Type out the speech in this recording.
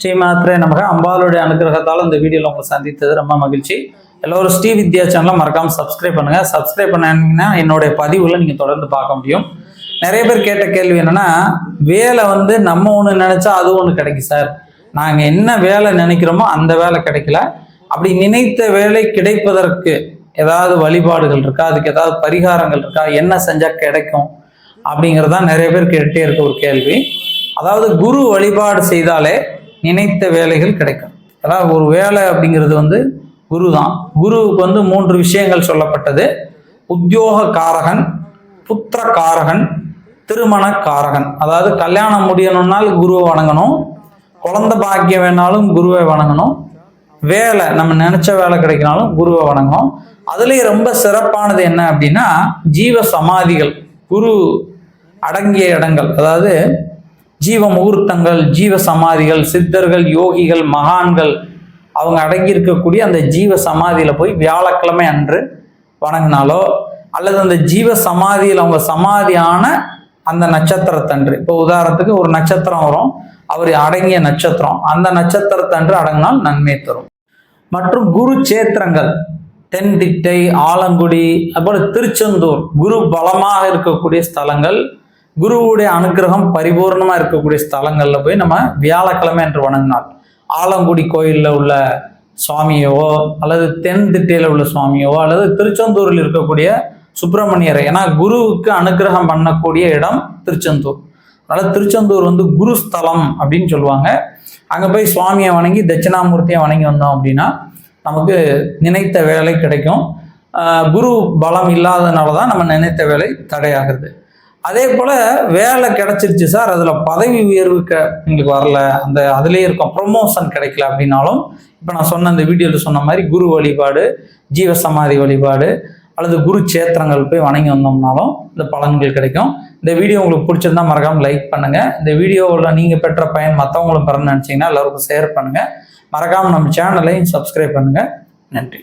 ஸ்ரீமாத்ரே நமக்கு அம்பாளுடைய அனுகிரகத்தால் இந்த வீடியோவில் உங்களை சந்தித்தது ரொம்ப மகிழ்ச்சி. எல்லோரும் ஸ்ரீ வித்யா சேனலை மறக்காமல் சப்ஸ்கிரைப் பண்ணுங்கள் சப்ஸ்கிரைப் பண்ணீங்கன்னா என்னுடைய பதிவுகளை நீங்கள் தொடர்ந்து பார்க்க முடியும். நிறைய பேர் கேட்ட கேள்வி என்னன்னா வேலை வந்து நம்ம ஒன்று நினச்சா அது ஒன்று கிடைக்கும் சார். நாங்கள் என்ன வேலை நினைக்கிறோமோ அந்த வேலை கிடைக்கல. அப்படி நினைத்த வேலை கிடைப்பதற்கு ஏதாவது வழிபாடுகள் இருக்கா? அதுக்கு ஏதாவது பரிகாரங்கள் இருக்கா? என்ன செஞ்சால் கிடைக்கும்? அப்படிங்கிறது தான் நிறைய பேர் கேட்டே இருக்க ஒரு கேள்வி. அதாவது குரு வழிபாடு செய்தாலே நினைத்த வேலைகள் கிடைக்கும். அதாவது ஒரு வேலை அப்படிங்கிறது வந்து குரு தான் குருவுக்கு வந்து மூன்று விஷயங்கள் சொல்லப்பட்டது. உத்தியோக காரகன் புத்திர காரகன் திருமண காரகன் அதாவது கல்யாணம் முடியணும்னால் குருவை வணங்கணும். குழந்தை பாக்கியம் வேணாலும் குருவை வணங்கணும். வேலை நம்ம நினைச்ச வேலை கிடைக்கினாலும் குருவை வணங்கணும். அதுலேயும் ரொம்ப சிறப்பானது என்ன அப்படின்னா ஜீவ சமாதிகள். குரு அடங்கிய இடங்கள். அதாவது ஜீவ முகூர்த்தங்கள் ஜீவ சமாதிகள் சித்தர்கள் யோகிகள் மகான்கள் அவங்க அடங்கியிருக்கக்கூடிய அந்த ஜீவ சமாதியில் போய் வியாழக்கிழமை அன்று வணங்கினாலோ அல்லது அந்த ஜீவ சமாதியில் அவங்க சமாதியான அந்த நட்சத்திரத்தன்று இப்போ உதாரணத்துக்கு ஒரு நட்சத்திரம் வரும் அவர் அடங்கிய நட்சத்திரம் அந்த நட்சத்திரத்தன்று அடங்கினால் நன்மை தரும். மற்றும் குரு சேத்திரங்கள் தென்திட்டை ஆலங்குடி அதுபோல் திருச்செந்தூர் குரு பலமாக இருக்கக்கூடிய ஸ்தலங்கள் குருவுடைய அனுக்கிரகம் பரிபூர்ணமாக இருக்கக்கூடிய ஸ்தலங்களில் போய் நம்ம வியாழக்கிழமை என்று வணங்கினால் ஆலங்குடி கோயிலில் உள்ள சுவாமியவோ அல்லது தென் திட்டையில் உள்ள சுவாமியவோ அல்லது திருச்செந்தூரில் இருக்கக்கூடிய சுப்பிரமணியரை ஏன்னா குருவுக்கு அனுக்கிரகம் பண்ணக்கூடிய இடம் திருச்செந்தூர். அதனால் திருச்செந்தூர் வந்து குரு ஸ்தலம் அப்படின்னு சொல்லுவாங்க. அங்கே போய் சுவாமியை வணங்கி தட்சிணாமூர்த்தியை வணங்கி வந்தோம் அப்படின்னா நமக்கு நினைத்த வேலை கிடைக்கும். குரு பலம் இல்லாதனால தான் நம்ம நினைத்த வேலை தடையாகிறது. அதே போல் வேலை கிடைச்சிருச்சு சார். அதில் பதவி உயர்வு க எங்களுக்கு வரல. அந்த அதுலேயே இருக்கும். ப்ரொமோஷன் கிடைக்கல அப்படின்னாலும் இப்போ நான் சொன்ன அந்த வீடியோவில் சொன்ன மாதிரி குரு வழிபாடு ஜீவசமாதி வழிபாடு அல்லது குரு சேத்திரங்கள் போய் வணங்கி வந்தோம்னாலும் இந்த பலன்கள் கிடைக்கும். இந்த வீடியோ உங்களுக்கு பிடிச்சிருந்தா மறக்காமல் லைக் பண்ணுங்கள் இந்த வீடியோவில் நீங்கள் பெற்ற பயன் மற்றவங்களும் பெறணும்னு நினச்சிங்கன்னா எல்லாருக்கும் ஷேர் பண்ணுங்கள் மறக்காமல் நம்ம சேனலையும் சப்ஸ்கிரைப் பண்ணுங்கள் நன்றி.